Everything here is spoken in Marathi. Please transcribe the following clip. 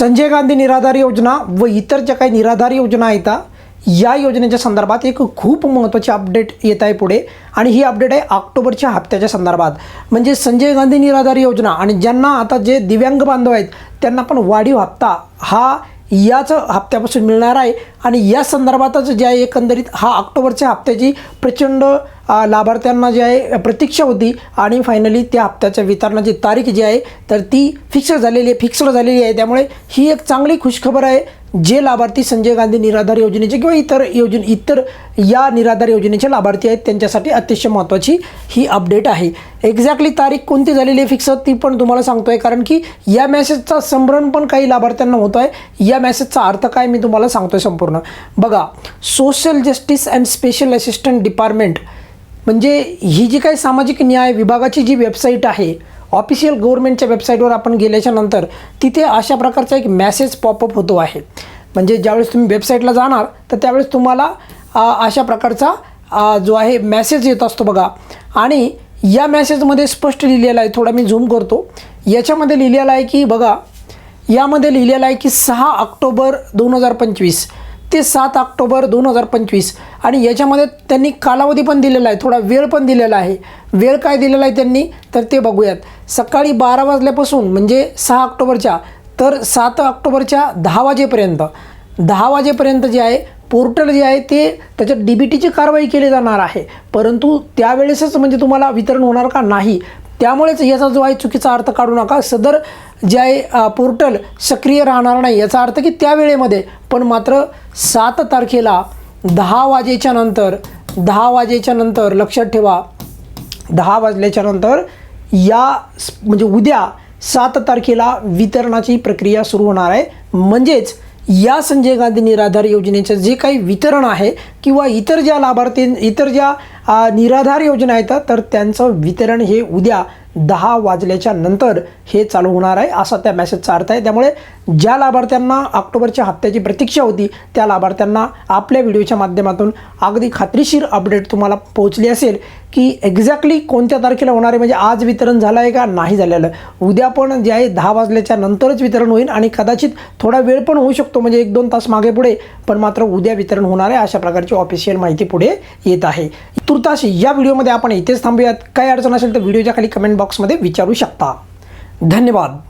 संजय गांधी निराधार योजना व इतर ज्या काही निराधार योजना आहेत या योजनेच्या संदर्भात एक खूप महत्त्वाची अपडेट येत आहे पुढे. आणि ही अपडेट आहे ऑक्टोबरच्या हप्त्याच्या संदर्भात. म्हणजे संजय गांधी निराधार योजना आणि ज्यांना आता जे दिव्यांग बांधव आहेत त्यांना पण वाढीव हप्ता हा याच हप्त्यापासून मिळणार आहे. आणि या संदर्भातच जे आहे एकंदरीत हा ऑक्टोबरच्या हप्त्याची प्रचंड लाभार्थ्यांना जी आहे प्रतीक्षा होती आणि फायनली त्या हप्त्याच्या वितरणाची तारीख जी आहे तर ती फिक्स झालेली आहे फिक्स्ड झालेली आहे. त्यामुळे ही एक चांगली खुशखबर आहे जे लाभार्थी संजय गांधी निराधार योजनेचे किंवा इतर योजने इतर या निराधार योजनेचे लाभार्थी आहेत त्यांच्यासाठी अतिशय महत्त्वाची ही अपडेट आहे. एक्झॅक्टली तारीख कोणती झालेली आहे फिक्स ती पण तुम्हाला सांगतो आहे कारण की या मेसेजचा संभ्रम पण काही लाभार्थ्यांना होतो आहे. या मेसेजचा अर्थ काय मी तुम्हाला सांगतो आहे संपूर्ण. बघा social justice and special assistant department म्हणजे ही जी काही सामाजिक न्याय विभागाची जी वेबसाईट आहे ऑफिशियल गव्हर्नमेंटच्या वेबसाईटवर आपण गेल्याच्यानंतर तिथे अशा प्रकारचा एक मॅसेज पॉपअप होतो आहे. म्हणजे ज्यावेळेस तुम्ही वेबसाईटला जाणार तर त्यावेळेस तुम्हाला अशा प्रकारचा जो आहे मॅसेज येत असतो बघा. आणि या मॅसेजमध्ये स्पष्ट लिहिलेला आहे थोडा मी झूम करतो. याच्यामध्ये लिहिलेला आहे की बघा यामध्ये लिहिलेलं आहे की सहा ऑक्टोबर दोन हजार पंचवीस. ते सात ऑक्टोबर दोन हजार पंचवीस. आणि याच्यामध्ये त्यांनी कालावधी पण दिलेला आहे थोडा वेळ पण दिलेला आहे. वेळ काय दिलेला आहे त्यांनी? तर ते बघूयात. सकाळी बारा वाजल्यापासून म्हणजे सहा ऑक्टोबरच्या तर सात ऑक्टोबरच्या दहा वाजेपर्यंत. दहा वाजेपर्यंत जे आहे पोर्टल जे आहे ते त्याच्यात डी बी टीची कारवाई केली जाणार आहे. परंतु त्यावेळेसच म्हणजे तुम्हाला वितरण होणार का? नाही. त्यामुळेच याचा जो आहे चुकीचा अर्थ काढू नका. सदर जे आहे पोर्टल सक्रिय राहणार नाही. याचा अर्थ की त्या वेळेमध्ये पण मात्र सात तारखेला दहा वाजेच्या नंतर दहा वाजेच्या नंतर लक्षात ठेवा दहा वाजल्याच्या नंतर या म्हणजे उद्या सात तारखेला वितरणाची प्रक्रिया सुरू होणार आहे. म्हणजेच या संजय गांधी निराधार योजनेचं जे काही वितरण आहे किंवा इतर ज्या लाभार्थी इतर ज्या निराधार योजना आहेत तर त्यांचं वितरण हे उद्या दहा वाजल्याच्या नंतर हे चालू होणार आहे असा त्या मेसेजचा अर्थ आहे. त्यामुळे ज्या लाभार्थ्यांना ऑक्टोबरच्या हप्त्याची प्रतीक्षा होती त्या लाभार्थ्यांना आपल्या व्हिडिओच्या माध्यमातून अगदी खात्रीशीर अपडेट तुम्हाला पोहोचली असेल. की एक्झॅक्टली कोणत्या तारखेला होणार आहे? म्हणजे आज वितरण झालं आहे का? नाही झालेलं. उद्या पण जे आहे दहा वाजल्याच्या नंतरच वितरण होईल आणि कदाचित थोडा वेळ पण होऊ शकतो. म्हणजे एक दोन तास मागे पुढे पण मात्र उद्या वितरण होणार आहे अशा प्रकारची ऑफिशियल माहिती पुढे येत आहे. तुर्तास या व्हिडिओमध्ये आपण इथेच थांबूयात. काही अडचण असेल तर व्हिडिओच्या खाली कमेंट बॉक्समध्ये विचारू शकता. धन्यवाद.